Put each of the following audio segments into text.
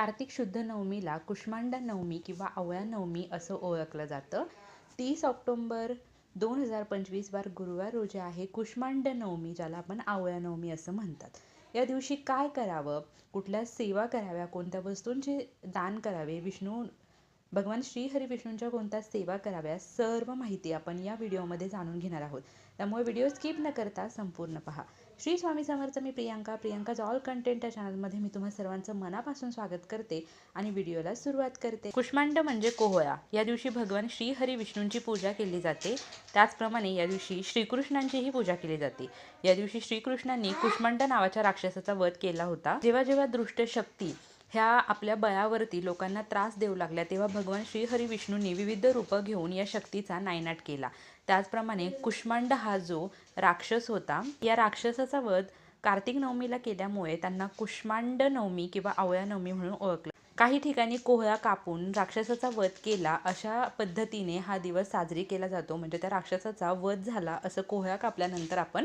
कार्तिक शुद्ध नवमीला कुष्मांडा नवमी किंवा आवळा नवमी असं ओळखलं जातं. तीस ऑक्टोंबर दोन हजार पंचवीस वार गुरुवार रोजी आहे कुष्मांड नवमी ज्याला आपण आवळा नवमी असं म्हणतात. या दिवशी काय करावं? कुठल्या सेवा कराव्या? कोणत्या वस्तूंचे दान करावे? विष्णू भगवान श्री हरी विष्णूंच्या कोणत्या सेवा कराव्या? सर्व माहिती आपण या व्हिडिओमध्ये जाणून घेणार आहोत. त्यामुळे व्हिडिओ स्किप न करता संपूर्ण पहा. श्री स्वामी समर्थ मी प्रियांका. प्रियांकाज ऑल कंटेंट या चॅनलमध्ये मी तुम्हा सर्वांचं मनापासून स्वागत करते आणि व्हिडिओला सुरुवात करते. कुष्मांड म्हणजे कोहळा. या दिवशी भगवान श्री हरी विष्णूंची पूजा केली जाते. त्याचप्रमाणे या दिवशी श्रीकृष्णांचीही पूजा केली जाते. या दिवशी श्रीकृष्णांनी कुष्मांड नावाच्या राक्षसाचा वध केला होता. जेव्हा जेव्हा दृष्ट शक्ती ह्या आपल्या बळावरती लोकांना त्रास देऊ लागल्या तेव्हा भगवान श्रीहरी विष्णूंनी विविध रूपं घेऊन या शक्तीचा नायनाट केला. त्याचप्रमाणे कुष्मांड हा जो राक्षस होता या राक्षसाचा वध कार्तिक नवमीला केल्यामुळे त्यांना कुष्मांड नवमी किंवा आवळ्या नवमी म्हणून ओळखलं. काही ठिकाणी कोहळा कापून राक्षसाचा वध केला अशा पद्धतीने हा दिवस साजरी केला जातो. म्हणजे त्या राक्षसाचा वध झाला असं कोहळा कापल्यानंतर आपण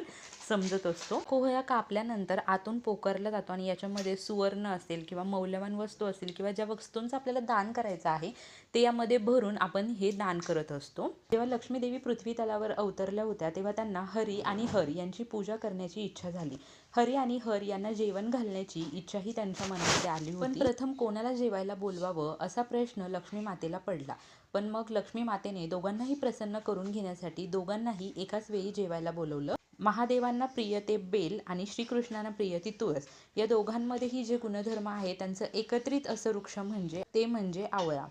समजत असतो. कोहळा कापल्यानंतर आतून पोकरला जातो आणि याच्यामध्ये सुवर्ण असेल किंवा मौल्यवान वस्तू असेल किंवा ज्या वस्तूंचं आपल्याला दान करायचं आहे ते यामध्ये भरून आपण हे दान करत असतो. जेव्हा लक्ष्मी देवी पृथ्वी तलावर अवतरल्या होत्या तेव्हा त्यांना हरी आणि हर यांची पूजा करण्याची इच्छा झाली. हरी आणि हर यांना जेवण घालण्याची इच्छाही त्यांच्या मनामध्ये आली होती. पण प्रथम कोणाला जेवायला बोलवावं असा प्रश्न लक्ष्मी मातेला पडला. पण मग लक्ष्मी मातेने दोघांनाही प्रसन्न करून घेण्यासाठी दोघांनाही एकाच वेळी जेवायला बोलवलं. महादेवांना प्रिय ते बेल आणि श्रीकृष्णांना प्रिय ती तुळस. या दोघांमध्येही जे गुणधर्म आहे त्यांचं एकत्रित असं वृक्ष म्हणजे ते म्हणजे आवळा.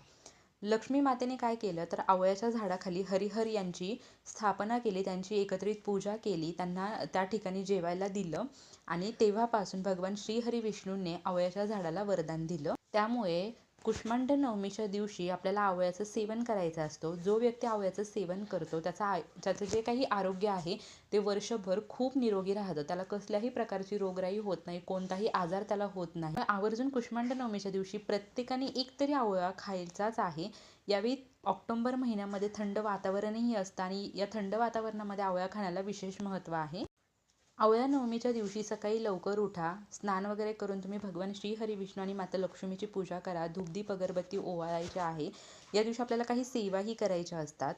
लक्ष्मी मातेने काय केलं? तर आवळ्याच्या झाडाखाली हरिहर यांची स्थापना केली. त्यांची एकत्रित पूजा केली. त्यांना त्या ठिकाणी जेवायला दिलं आणि तेव्हापासून भगवान श्रीहरी विष्णूंनी आवळ्याच्या झाडाला वरदान दिलं. त्यामुळे कुष्मांड नवमीच्या दिवशी आपल्याला आवळ्याचं सेवन करायचं असतो. जो व्यक्ती आवळ्याचं सेवन करतो त्याचा आय त्याचं जे काही आरोग्य आहे ते वर्षभर खूप निरोगी राहतं. त्याला कसल्याही प्रकारची रोगराई होत नाही कोणताही आजार त्याला होत नाही. आवर्जून कुष्मांड नवमीच्या दिवशी प्रत्येकाने एक तरी आवळा खायचाच आहे. यावेळी ऑक्टोंबर महिन्यामध्ये थंड वातावरणही असतं आणि या थंड वातावरणामध्ये आवळा खाण्याला विशेष महत्त्व आहे. आवळ्या नवमीच्या दिवशी सकाळी लवकर उठा स्नान वगैरे करून तुम्ही भगवान श्री हरी विष्णू आणि माता लक्ष्मीची पूजा करा. धूपदीप अगरबत्ती ओवाळायची आहे. या दिवशी आपल्याला काही सेवाही करायच्या असतात.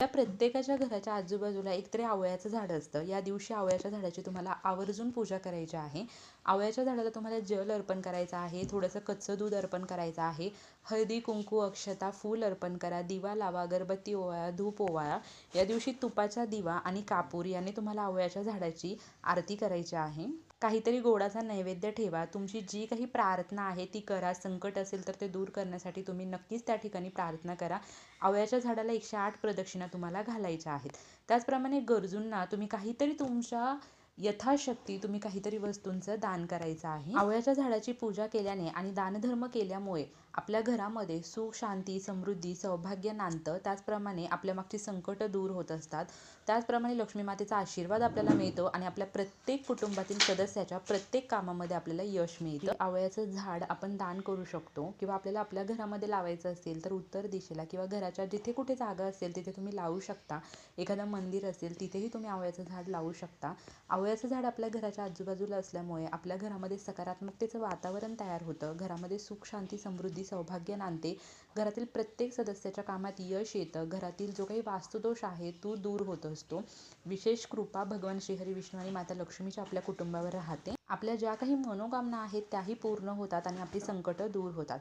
या प्रत्येकाच्या घराच्या आजूबाजूला एकतरी आवळ्याचं झाड असतं. या दिवशी आवळ्याच्या झाडाची तुम्हाला आवर्जून पूजा करायची आहे. आवळ्याच्या झाडाला तुम्हाला जल अर्पण करायचं आहे. थोडंसं कच्चं दूध अर्पण करायचं आहे. हळदी कुंकू अक्षता फूल अर्पण करा. दिवा लावा अगरबत्ती ओवाळा धूप ओवाळा. या दिवशी तुपाचा दिवा आणि कापूर याने तुम्हाला आवळ्याच्या झाडाची आरती करायची आहे. काहीतरी गोडाचा नैवेद्य ठेवा. तुमची जी काही प्रार्थना आहे ती करा. संकट असेल तर ते दूर करण्यासाठी तुम्ही नक्कीच त्या ठिकाणी प्रार्थना करा. आवळ्याच्या झाडाला एकशे आठ प्रदक्षिणा तुम्हाला घालायच्या आहेत. त्याचप्रमाणे गरजूंना तुम्ही काहीतरी तुमच्या यथाशक्ती तुम्ही काहीतरी वस्तूंचं दान करायचं आहे. आवळ्याच्या झाडाची पूजा केल्याने आणि दानधर्म केल्यामुळे आपल्या घरामध्ये सुख शांती समृद्धी सौभाग्य नांदतं. त्याचप्रमाणे आपल्या मागची संकट दूर होत असतात. त्याचप्रमाणे लक्ष्मी मातेचा आशीर्वाद आपल्याला मिळतो आणि आपल्या प्रत्येक कुटुंबातील सदस्याच्या प्रत्येक कामामध्ये आपल्याला यश मिळतं. आवळ्याचं झाड आपण दान करू शकतो किंवा आपल्याला आपल्या घरामध्ये लावायचं असेल तर उत्तर दिशेला किंवा घराच्या जिथे कुठे जागा असेल तिथे तुम्ही लावू शकता. एखादं मंदिर असेल तिथेही तुम्ही आवळ्याचं झाड लावू शकता. आवळ्याचं झाड आपल्या घराच्या आजूबाजूला असल्यामुळे आपल्या घरामध्ये सकारात्मकतेचं वातावरण तयार होतं. घरामध्ये सुख शांती समृद्धी सौभाग्य नांदते. घरातील प्रत्येक सदस्याच्या कामात यश येतं. घरातील जो काही वास्तुदोष आहे तो दूर होत असतो. विशेष कृपा भगवान श्रीहरी विष्णू आणि माता लक्ष्मीच्या आपल्या कुटुंबावर राहते. आपल्या ज्या काही मनोकामना आहेत त्याही पूर्ण होतात आणि आपली संकटं दूर होतात.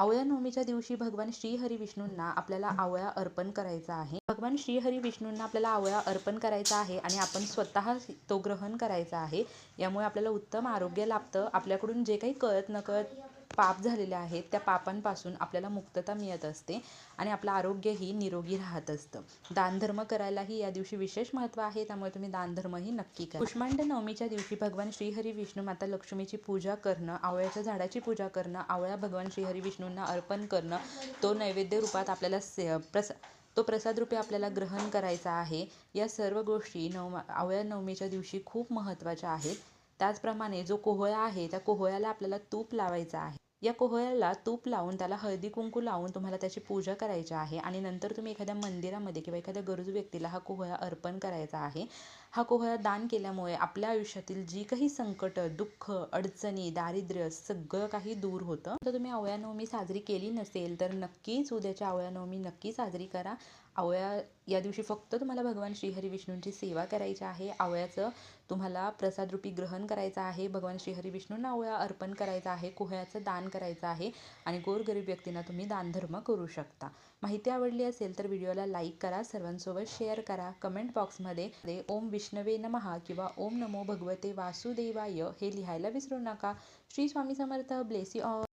आवळ्या नवमीच्या दिवशी भगवान श्रीहरी विष्णूंना आपल्याला आवळा अर्पण करायचा आहे. भगवान श्रीहरी विष्णूंना आपल्याला आवळा अर्पण करायचा आहे आणि आपण स्वतः तो ग्रहण करायचा आहे. यामुळे आपल्याला उत्तम आरोग्य लाभतं. आपल्याकडून जे काही कळत नकळत पाप झालेले आहेत त्या पापांपासून आपल्याला मुक्तता मिळत असते आणि आपलं आरोग्यही निरोगी राहत असतं. दानधर्म करायलाही या दिवशी विशेष महत्त्व आहे त्यामुळे तुम्ही दानधर्मही नक्की करा. कुष्मांड नवमीच्या दिवशी भगवान श्रीहरी विष्णू माता लक्ष्मीची पूजा करणं आवळ्याच्या झाडाची पूजा करणं आवळा भगवान श्रीहरी विष्णूंना अर्पण करणं तो नैवेद्य रूपात आपल्याला से प्रस तो प्रसाद रूपे आपल्याला ग्रहण करायचा आहे. या सर्व गोष्टी नव आवळ्या नवमीच्या दिवशी खूप महत्त्वाच्या आहेत. त्याचप्रमाणे जो कोहळा आहे त्या कोहळ्याला आपल्याला तूप लावायचा आहे. या कोहळ्याला तूप लावून त्याला हळदी कुंकू लावून तुम्हाला त्याची पूजा करायची आहे आणि नंतर तुम्ही एखाद्या मंदिरामध्ये किंवा एखाद्या गरजू व्यक्तीला हा कोहळा अर्पण करायचा आहे. हा कोहळा दान केल्यामुळे आपल्या आयुष्यातील जी काही संकट दुःख अडचणी दारिद्र्य सगळं काही दूर होतं. तर तुम्ही आवळ्या नवमी साजरी केली नसेल तर नक्कीच उद्याच्या आवळ्या नवमी नक्की साजरी करा. आवळ्या या दिवशी फक्त तुम्हाला भगवान श्रीहरी विष्णूंची सेवा करायची आहे. आवळ्याचं तुम्हाला प्रसादरूपी ग्रहण करायचं आहे. भगवान श्रीहरी विष्णूंना आवळा अर्पण करायचा आहे. कोहळ्याचं दान करायचं आहे आणि गोरगरीब व्यक्तींना तुम्ही दानधर्म करू शकता. माहिती आवडली असेल तर व्हिडिओला लाईक करा. सर्वांसोबत शेअर करा. कमेंट बॉक्समध्ये ओम विष्णवे नमहा किंवा ओम नमो भगवते वासुदेवाय हे लिहायला विसरू नका. श्री स्वामी समर्थ. Bless all